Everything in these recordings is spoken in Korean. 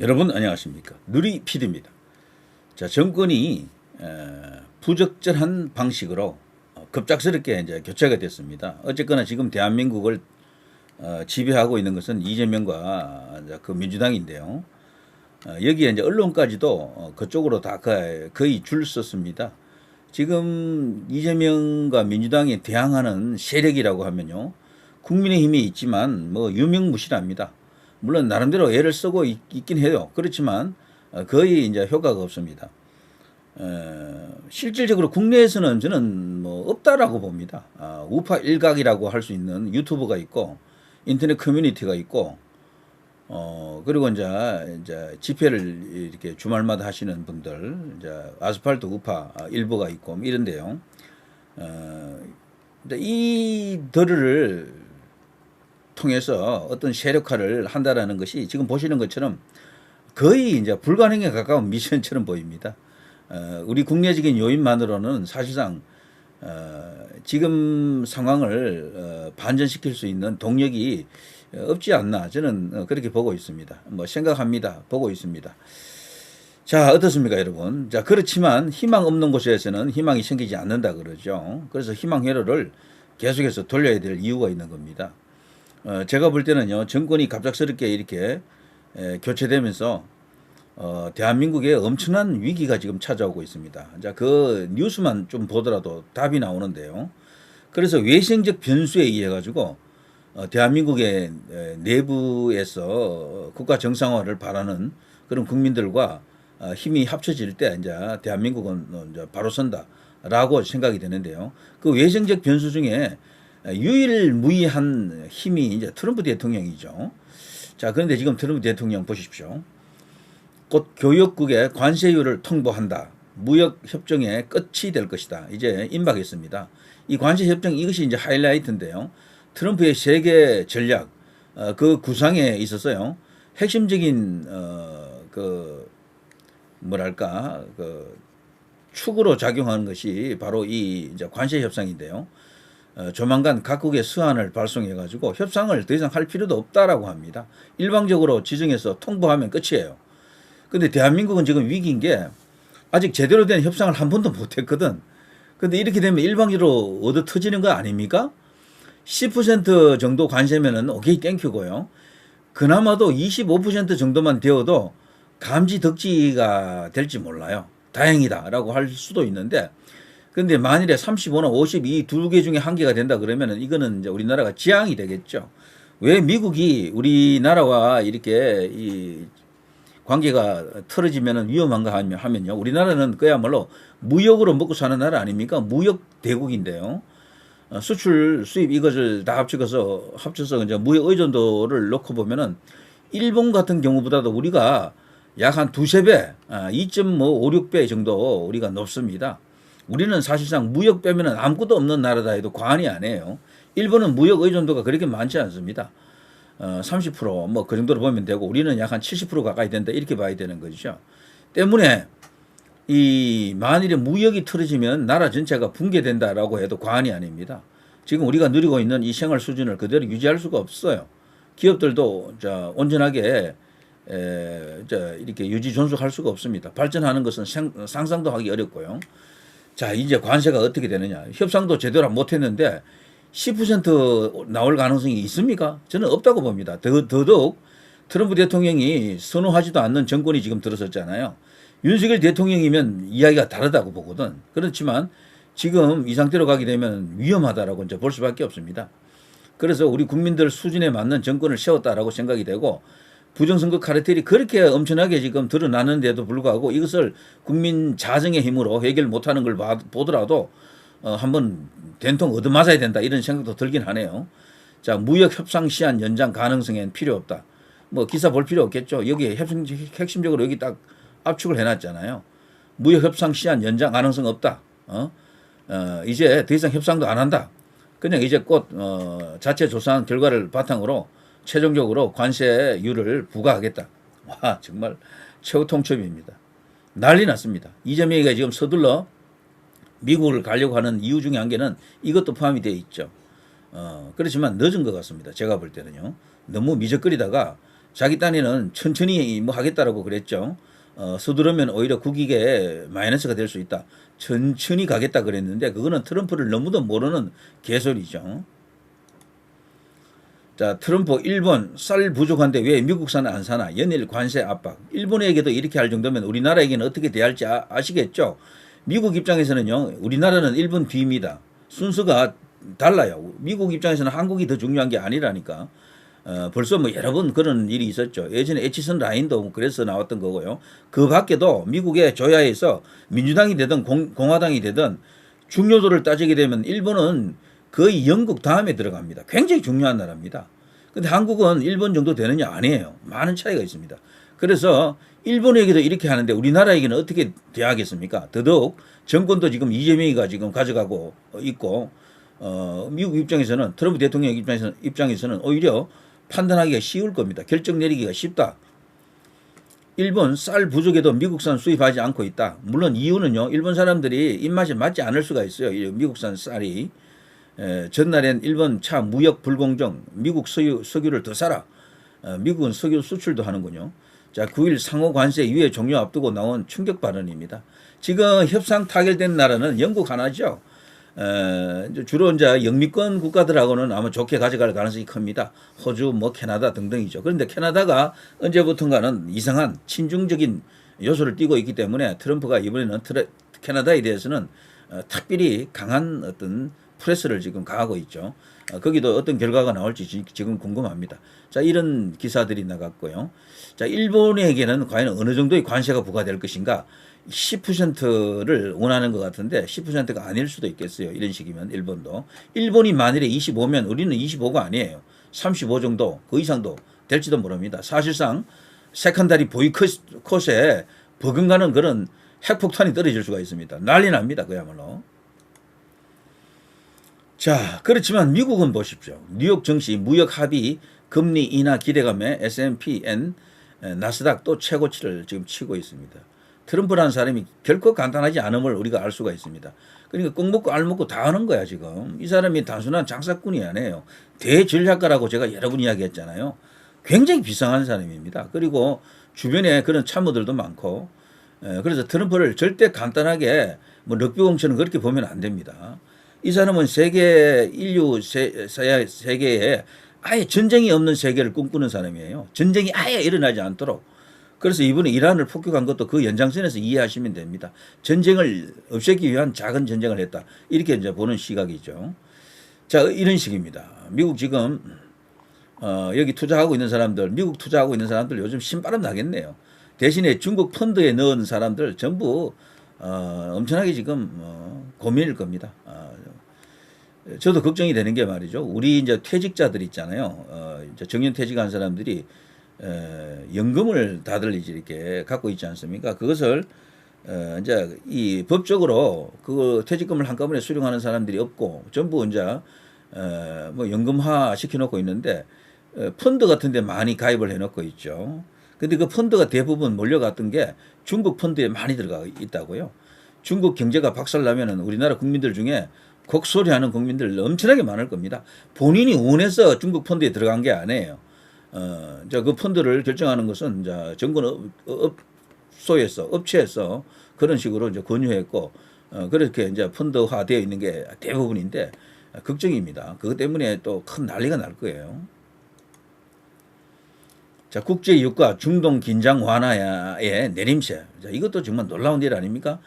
여러분 안녕하십니까 누리 PD입니다. 자 정권이 에, 부적절한 방식으로 어, 급작스럽게 이제 교체가 됐습니다. 어쨌거나 지금 대한민국을 어, 지배하고 있는 것은 이재명과 그 민주당인데요. 어, 여기에 이제 언론까지도 어, 그쪽으로 다 거- 거의 줄 섰습니다. 지금 이재명과 민주당이 대항하는 세력이라고 하면요. 국민의힘이 있지만 뭐 유명무실합니다. 물론 나름대로 애를 쓰고 있, 긴 해요. 그렇지만 어, 거의 이제 효과가 없습니다. 어, 실질적으로 국내에서는 저는 뭐 없다라고 봅니다. 아, 우파 일각이라고 할 수 있는 유튜브가 있고 인터넷 커뮤니티가 있고 어 그리고 이제 이제 집회를 이렇게 주말마다 하시는 분들 이제 아스팔트 우파 일부가 있고 뭐 이런데요. 어 이들을 통해서 어떤 세력화를 한다라는 것이 지금 보시는 것처럼 거의 이제 불가능에 가까운 미션처럼 보입니다. 어, 우리 국내적인 요인만으로는 사실상 어, 지금 상황을 어, 반전시킬 수 있는 동력이 어, 없지 않나 저는 어, 그렇게 보고 있습니다. 뭐 생각합니다. 보고 있습니다. 자 어떻습니까 여러분? 자 그렇지만 희망 없는 곳에서는 희망이 생기지 않는다 그러죠. 그래서 희망 회로를 계속해서 돌려야 될 이유가 있는 겁니다. 어, 제가 볼 때는요 정권이 갑작스럽게 이렇게 에, 교체되면서 어, 대한민국에 엄청난 위기가 지금 찾아오고 있습니다. 자, 그 뉴스만 좀 보더라도 답이 나오는데요. 그래서 외생적 변수에 의해 가지고 어, 대한민국의 에, 내부에서 국가 정상화를 바라는 그런 국민들과 어, 힘이 합쳐질 때 이제 대한민국은 어, 이제 바로 선다라고 생각이 되는데요. 그 외생적 변수 중에 유일무이한 힘이 이제 트럼프 대통령이죠. 자, 그런데 지금 트럼프 대통령 보십시오. 곧 교역국의 관세율을 통보한다. 무역 협정의 끝이 될 것이다. 이제 임박했습니다. 이 관세 협정 이것이 이제 하이라이트인데요. 트럼프의 세계 전략 어, 그 구상에 있어서요. 핵심적인 어 그 뭐랄까 그 축으로 작용하는 것이 바로 이 관세 협상인데요. 어, 조만간 각국의 서한을 발송해 가지고 협상을 더 이상 할 필요도 없다라고 합니다. 일방적으로 지정해서 통보하면 끝이에요. 근데 대한민국은 지금 위기인 게 아직 제대로 된 협상을 한 번도 못 했거든. 근데 이렇게 되면 일방적으로 얻어 터지는 거 아닙니까? 10% 정도 관세면은 오케이 땡큐고요. 그나마도 25% 정도만 되어도 감지 덕지가 될지 몰라요. 다행이다라고 할 수도 있는데 근데 만일에 35나 50이두개 중에 한 개가 된다 그러면은 이거는 이제 우리나라가 지향이 되겠죠. 왜 미국이 우리나라와 이렇게 이 관계가 틀어지면 위험한가 하면- 하면요. 우리나라는 그야말로 무역으로 먹고 사는 나라 아닙니까? 무역 대국인데요. 어, 수출, 수입 이것을 다 합쳐서 합쳐서 이제 무역 의존도를 놓고 보면은 일본 같은 경우보다도 우리가 약 한 두세 배, 아, 2.56배 정도 우리가 높습니다. 우리는 사실상 무역 빼면은 아무것도 없는 나라다 해도 과언이 아니에요. 일본은 무역 의존도가 그렇게 많지 않습니다. 어, 30%뭐 그 정도로 보면 되고 우리는 약 한 70% 가까이 된다 이렇게 봐야 되는 거죠. 때문에 이 만일에 무역이 틀어지면 나라 전체가 붕괴된다라고 해도 과언이 아닙니다. 지금 우리가 누리고 있는 이 생활 수준을 그대로 유지할 수가 없어요. 기업들도 자 온전하게 에, 자, 이렇게 유지 존속할 수가 없습니다. 발전하는 것은 생- 상상도 하기 어렵고요. 자 이제 관세가 어떻게 되느냐 협상도 제대로 못 했는데 10% 나올 가능성이 있습니까? 저는 없다고 봅니다. 더, 더더욱 트럼프 대통령이 선호하지도 않는 정권이 지금 들어섰잖아요. 윤석열 대통령이면 이야기가 다르다고 보거든. 그렇지만 지금 이 상태로 가게 되면 위험하다라고 이제 볼 수밖에 없습니다. 그래서 우리 국민들 수준에 맞는 정권을 세웠다라고 생각이 되고 부정선거 카르텔이 그렇게 엄청나게 지금 드러나는데도 불구하고 이것을 국민 자정의 힘으로 해결 못하는 걸 봐- 보더라도 어, 한번 된통 얻어맞아야 된다 이런 생각도 들긴 하네요. 자 무역 협상 시한 연장 가능성엔 필요 없다. 뭐 기사 볼 필요 없겠죠. 여기에 핵심, 핵심적으로 여기 딱 압축을 해놨잖아요. 무역 협상 시한 연장 가능성 없다. 어? 어, 이제 더 이상 협상도 안 한다. 그냥 이제 곧 어, 자체 조사한 결과를 바탕으로 최종적으로 관세율을 부과하겠다. 와 정말 최후 통첩입니다. 난리 났습니다. 이재명이가 지금 서둘러 미국을 가려고 하는 이유 중에 한 개는 이것도 포함이 되어 있죠. 어, 그렇지만 늦은 것 같습니다. 제가 볼 때는요. 너무 미적거리다가 자기 딴에는 천천히 뭐 하겠다라고 그랬죠. 어, 서두르면 오히려 국익에 마이너스가 될 수 있다. 천천히 가겠다 그랬는데 그거는 트럼프를 너무도 모르는 개소리죠. 자, 트럼프 일본 쌀 부족한데 왜 미국산 안 사나? 연일 관세 압박. 일본에게도 이렇게 할 정도면 우리나라에게는 어떻게 대할지 아, 아시겠죠? 미국 입장에서는요. 우리나라는 일본 뒤입니다. 순서가 달라요. 미국 입장에서는 한국이 더 중요한 게 아니라니까. 어, 벌써 뭐 여러 번 그런 일이 있었죠. 예전에 에치선 라인도 뭐 그래서 나왔던 거고요. 그 밖에도 미국의 조야에서 민주당이 되든 공, 공화당이 되든 중요도를 따지게 되면 일본은 거의 영국 다음에 들어갑니다. 굉장히 중요한 나라입니다. 근데 한국은 일본 정도 되느냐 아니에요. 많은 차이가 있습니다. 그래서 일본에게도 이렇게 하는데 우리나라에게는 어떻게 대하겠습니까? 더더욱 정권도 지금 이재명이가 지금 가져가고 있고 어, 미국 입장에서는 트럼프 대통령 입장에서는, 입장에서는 오히려 판단하기가 쉬울 겁니다. 결정 내리기가 쉽다. 일본 쌀 부족에도 미국산 수입하지 않고 있다. 물론 이유는요. 일본 사람들이 입맛에 맞지 않을 수가 있어요. 이 미국산 쌀이. 에, 전날엔 일본 차 무역 불공정, 미국 석유, 석유를 더 사라. 어, 미국은 석유 수출도 하는군요. 자, 9일 상호 관세 유예 종료 앞두고 나온 충격 발언입니다. 지금 협상 타결된 나라는 영국 하나죠. 에, 주로 이제 영미권 국가들하고는 아마 좋게 가져갈 가능성이 큽니다. 호주, 뭐 캐나다 등등이죠. 그런데 캐나다가 언제부턴가는 이상한 친중적인 요소를 띠고 있기 때문에 트럼프가 이번에는 트레, 캐나다에 대해서는 어, 특별히 강한 어떤 프레스를 지금 가하고 있죠. 어, 거기도 어떤 결과가 나올지 지- 지금 궁금합니다. 자, 이런 기사들이 나갔고요. 자, 일본에게는 과연 어느 정도의 관세가 부과될 것인가? 10%를 원하는 것 같은데 10%가 아닐 수도 있겠어요. 이런 식이면 일본도. 일본이 만일에 25면 우리는 25가 아니에요. 35 정도, 그 이상도 될지도 모릅니다. 사실상 세컨다리 보이콧에 버금가는 그런 핵폭탄이 떨어질 수가 있습니다. 난리 납니다. 그야말로. 자, 그렇지만 미국은 보십시오. 뉴욕 증시 무역 합의 금리 인하 기대감에 S&P,N 나스닥 또 최고치를 지금 치고 있습니다. 트럼프라는 사람이 결코 간단하지 않음을 우리가 알 수가 있습니다. 그러니까 꼭 먹고 알 먹고 다 하는 거야 지금. 이 사람이 단순한 장사꾼이 아니에요. 대전략가라고 제가 여러 번 이야기했잖아요. 굉장히 비상한 사람입니다. 그리고 주변에 그런 참모들도 많고 에, 그래서 트럼프를 절대 간단하게 뭐 럭비공처럼 그렇게 보면 안 됩니다. 이 사람은 세계 인류 세계에 아예 전쟁이 없는 세계를 꿈꾸는 사람이에요. 전쟁이 아예 일어나지 않도록. 그래서 이번에 이란을 폭격한 것도 그 연장선에서 이해하시면 됩니다. 전쟁을 없애기 위한 작은 전쟁을 했다. 이렇게 이제 보는 시각이죠. 자, 이런 식입니다. 미국 지금 어, 여기 투자하고 있는 사람들, 미국 투자하고 있는 사람들 요즘 신바람 나겠네요. 대신에 중국 펀드에 넣은 사람들 전부 어, 엄청나게 지금 어, 고민일 겁니다. 어, 저도 걱정이 되는 게 말이죠. 우리 이제 퇴직자들 있잖아요. 어, 이제 정년 퇴직한 사람들이 에, 연금을 다들 이제 이렇게 갖고 있지 않습니까? 그것을 어, 이제 이 법적으로 그 퇴직금을 한꺼번에 수령하는 사람들이 없고 전부 이제 어, 뭐 연금화 시켜놓고 있는데 어, 펀드 같은 데 많이 가입을 해놓고 있죠. 근데 그 펀드가 대부분 몰려갔던 게 중국 펀드에 많이 들어가 있다고요. 중국 경제가 박살나면은 우리나라 국민들 중에 곡소리 하는 국민들 엄청나게 많을 겁니다. 본인이 원해서 중국 펀드에 들어간 게 아니에요. 어, 그 펀드를 결정하는 것은 이제 정권 업, 업소에서 업체에서 그런 식으로 이제 권유했고 어, 그렇게 이제 펀드화 되어 있는 게 대부분인데 걱정입니다. 그것 때문에 또 큰 난리가 날 거예요. 자, 국제 유가 중동 긴장 완화의 내림세. 자, 이것도 정말 놀라운 일 아닙니까?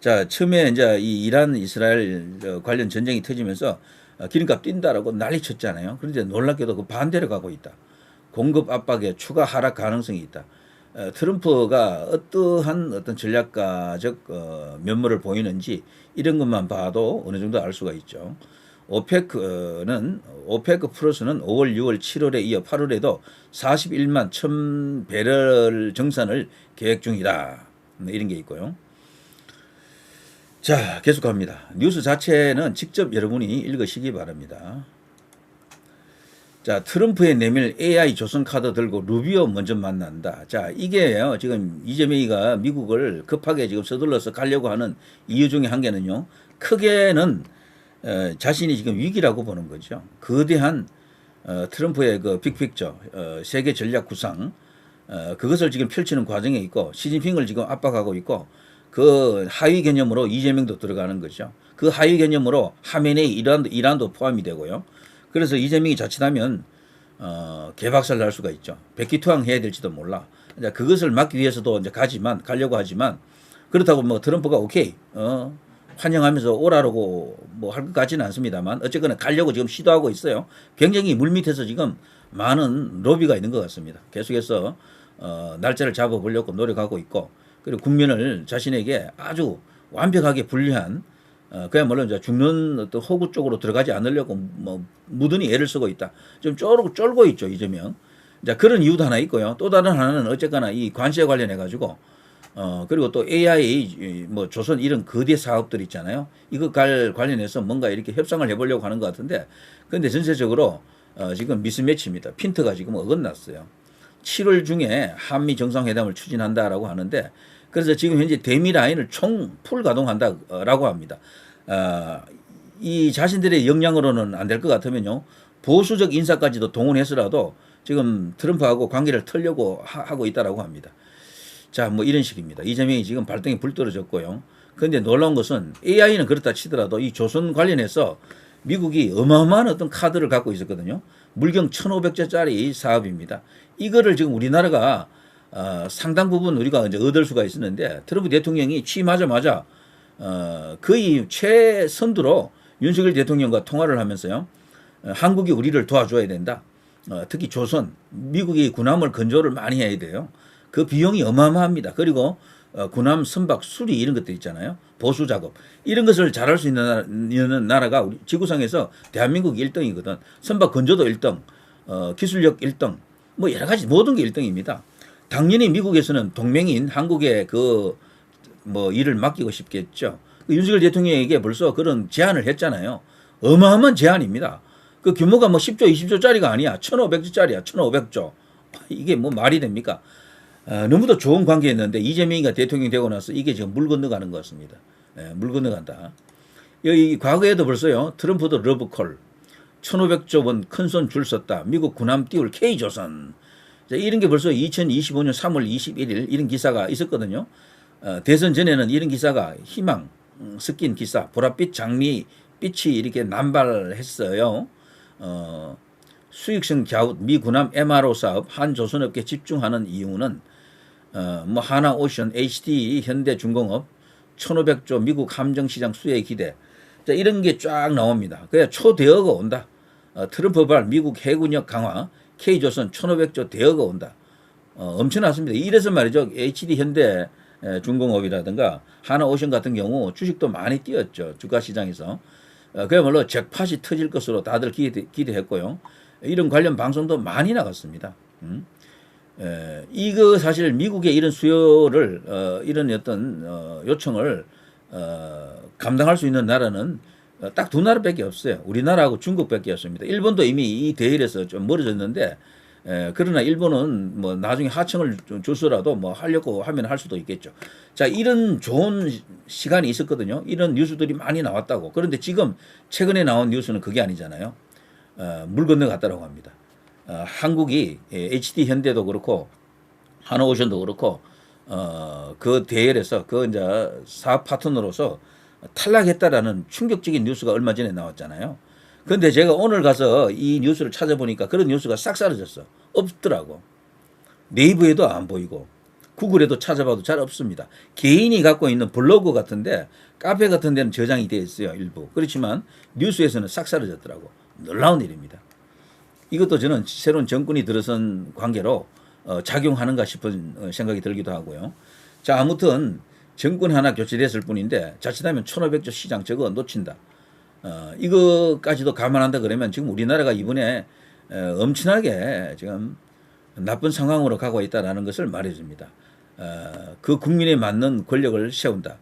자, 처음에 이제 이 이란 이스라엘 저 관련 전쟁이 터지면서 어, 기름값 뛴다라고 난리 쳤잖아요. 그런데 놀랍게도 그 반대로 가고 있다. 공급 압박에 추가 하락 가능성이 있다. 어, 트럼프가 어떠한 어떤 전략가적 어, 면모를 보이는지 이런 것만 봐도 어느 정도 알 수가 있죠. 오페크는 오페크 플러스는 5월, 6월, 7월에 이어 8월에도 41만 1천 배럴 정산을 계획 중이다. 네, 이런 게 있고요. 자, 계속합니다. 뉴스 자체는 직접 여러분이 읽으시기 바랍니다. 자, 트럼프의 내밀 AI 조선 카드 들고 루비오 먼저 만난다. 자, 이게요. 지금 이재명이가 미국을 급하게 지금 서둘러서 가려고 하는 이유 중에 한 개는요. 크게는 어, 자신이 지금 위기라고 보는 거죠. 거대한 어, 트럼프의 그 빅픽처 어, 세계 전략 구상 어, 그것을 지금 펼치는 과정에 있고 시진핑을 지금 압박하고 있고 그 하위 개념으로 이재명도 들어가는 거죠. 그 하위 개념으로 하메네이 이란도, 이란도 포함이 되고요. 그래서 이재명이 자칫하면 어, 개박살 날 수가 있죠. 백기투항 해야 될지도 몰라. 이제 그것을 막기 위해서도 이제 가지만 가려고 하지만 그렇다고 뭐 트럼프가 오케이 어, 환영하면서 오라라고 뭐 할 것 같지는 않습니다만 어쨌거나 가려고 지금 시도하고 있어요. 굉장히 물밑에서 지금 많은 로비가 있는 것 같습니다. 계속해서 어, 날짜를 잡아보려고 노력하고 있고 그리고 국민을 자신에게 아주 완벽하게 분리한 어, 그야말로 이제 죽는 어떤 호구 쪽으로 들어가지 않으려고 뭐 무든히 애를 쓰고 있다. 좀 쫄고 쫄고 있죠 이재명. 자 그런 이유도 하나 있고요. 또 다른 하나는 어쨌거나 이 관세 관련해 가지고 어 그리고 또 AI 이뭐 조선 이런 거대 사업들 있잖아요. 이거 갈 관련해서 뭔가 이렇게 협상을 해보려고 하는 것 같은데 근데 전체적으로 어 지금 미스매치입니다. 핀트가 지금 어긋났어요. 7월 중에 한미 정상회담을 추진한다라고 하는데 그래서 지금 현재 대미 라인을 총 풀 가동한다라고 합니다. 어, 이 자신들의 역량으로는 안 될 것 같으면요 보수적 인사까지도 동원해서라도 지금 트럼프하고 관계를 털려고 하- 하고 있다라고 합니다. 자, 뭐 이런 식입니다. 이재명이 지금 발등에 불 떨어졌고요. 그런데 놀라운 것은 AI는 그렇다 치더라도 이 조선 관련해서 미국이 어마어마한 어떤 카드를 갖고 있었거든요. 물경 1,500조짜리 사업입니다. 이거를 지금 우리나라가 어, 상당 부분 우리가 이제 얻을 수가 있었는데 트럼프 대통령이 취임하자마자 어, 거의 최선두로 윤석열 대통령과 통화를 하면서요. 어, 한국이 우리를 도와줘야 된다. 어, 특히 조선, 미국이 군함을 건조를 많이 해야 돼요. 그 비용이 어마어마합니다. 그리고 어, 군함 선박 수리 이런 것들 있잖아요. 보수 작업 이런 것을 잘할 수 있는, 나라, 있는 나라가 우리 지구상에서 대한민국 1등이거든. 선박 건조도 1등, 어, 기술력 1등, 뭐 여러 가지 모든 게 1등입니다. 당연히 미국에서는 동맹인 한국의 그 뭐 일을 맡기고 싶겠죠. 그 윤석열 대통령에게 벌써 그런 제안을 했잖아요. 어마어마한 제안입니다. 그 규모가 뭐 10조, 20조짜리가 아니야. 1,500조짜리야. 1,500조. 이게 뭐 말이 됩니까? 어, 너무도 좋은 관계였는데 이재명이가 대통령이 되고 나서 이게 지금 물 건너가는 것 같습니다. 예, 물 건너간다. 여기 과거에도 벌써요. 트럼프도 러브콜. 1,500조 원 큰 손 줄 썼다. 미국 군함 띄울 K조선. 자, 이런 게 벌써 2025년 3월 21일 이런 기사가 있었거든요. 어, 대선 전에는 이런 기사가 희망 음, 섞인 기사, 보랏빛 장미 빛이 이렇게 남발했어요. 어, 수익성 갸웃 미 군함 MRO 사업 한 조선업계 집중하는 이유는 어, 뭐 하나 오션, HD 현대중공업 1,500조 미국 함정시장 수혜 기대 자, 이런 게 쫙 나옵니다. 그래 초대어가 온다. 어, 트럼프발 미국 해군력 강화 K조선 1,500조 대어가 온다. 어, 엄청났습니다. 이래서 말이죠. HD 현대 에, 중공업이라든가 하나오션 같은 경우 주식도 많이 뛰었죠. 주가 시장에서. 어, 그야말로 잭팟이 터질 것으로 다들 기대, 기대했고요. 이런 관련 방송도 많이 나갔습니다. 음. 에, 이거 사실 미국의 이런 수요를 어, 이런 어떤 어, 요청을 어, 감당할 수 있는 나라는 어, 딱두 나라밖에 없어요. 우리나라하고 중국밖에 없습니다. 일본도 이미 이 대일에서 좀 멀어졌는데 에, 그러나 일본은 뭐 나중에 하청을 좀 줘서라도 뭐 하려고 하면 할 수도 있겠죠. 자 이런 좋은 시- 시간이 있었거든요. 이런 뉴스들이 많이 나왔다고. 그런데 지금 최근에 나온 뉴스는 그게 아니잖아요. 어, 물 건너갔다라고 합니다. 어, 한국이 예, HD 현대도 그렇고 하나오션도 그렇고 어, 그 대열에서 그 이제 사업 파트너로서 탈락했다라는 충격적인 뉴스가 얼마 전에 나왔잖아요. 근데 제가 오늘 가서 이 뉴스를 찾아보니까 그런 뉴스가 싹 사라졌어. 없더라고. 네이버에도 안 보이고 구글에도 찾아봐도 잘 없습니다. 개인이 갖고 있는 블로그 같은데 카페 같은 데는 저장이 되어 있어요. 일부. 그렇지만 뉴스에서는 싹 사라졌더라고. 놀라운 일입니다. 이것도 저는 새로운 정권이 들어선 관계로 어, 작용하는가 싶은 어, 생각이 들기도 하고요. 자, 아무튼 정권 하나 교체됐을 뿐인데 자칫하면 1500조 시장 저거 놓친다. 어, 이거까지도 감안한다 그러면 지금 우리나라가 이번에 어, 엄청나게 지금 나쁜 상황으로 가고 있다라는 것을 말해줍니다. 어, 그 국민에 맞는 권력을 세운다.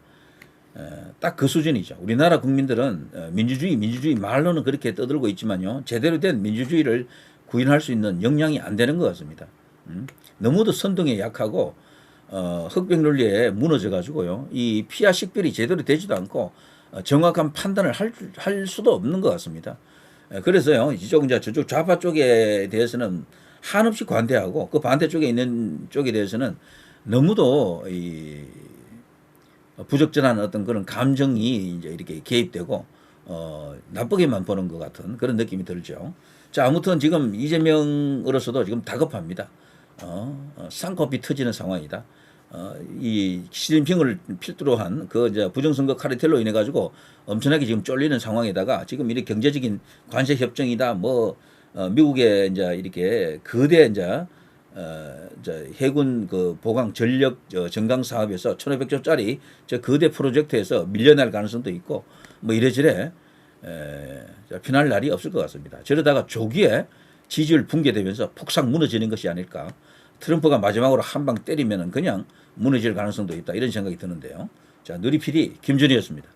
딱 그 수준이죠. 우리나라 국민들은 어, 민주주의, 민주주의 말로는 그렇게 떠들고 있지만요. 제대로 된 민주주의를 구현할 수 있는 역량이 안 되는 것 같습니다. 음? 너무도 선동에 약하고 어, 흑백 논리에 무너져 가지고요. 이 피하 식별이 제대로 되지도 않고 어, 정확한 판단을 할, 할 수도 없는 것 같습니다. 예, 그래서요 이쪽 이제 저쪽 좌파 쪽에 대해서는 한없이 관대하고 그 반대쪽에 있는 쪽에 대해서는 너무도 이 부적절한 어떤 그런 감정이 이제 이렇게 개입되고 어 나쁘게만 보는 것 같은 그런 느낌이 들죠. 자 아무튼 지금 이재명으로서도 지금 다급합니다. 어, 어 쌍코피 터지는 상황이다. 어, 이 시진핑을 필두로 한 그 이제 부정선거 카르텔로 인해 가지고 엄청나게 지금 쫄리는 상황에다가 지금 이렇게 경제적인 관세 협정이다 뭐 어, 미국의 이제 이렇게 거대 이제 어, 이제 해군 그 보강 전력 저 정강 사업에서 1,500조짜리 저 거대 프로젝트에서 밀려날 가능성도 있고 뭐 이래저래 에, 자, 피날 날이 없을 것 같습니다. 저러다가 조기에 지지율 붕괴되면서 폭삭 무너지는 것이 아닐까. 트럼프가 마지막으로 한 방 때리면은 그냥 무너질 가능성도 있다. 이런 생각이 드는데요. 자, 누리필이 김준희였습니다.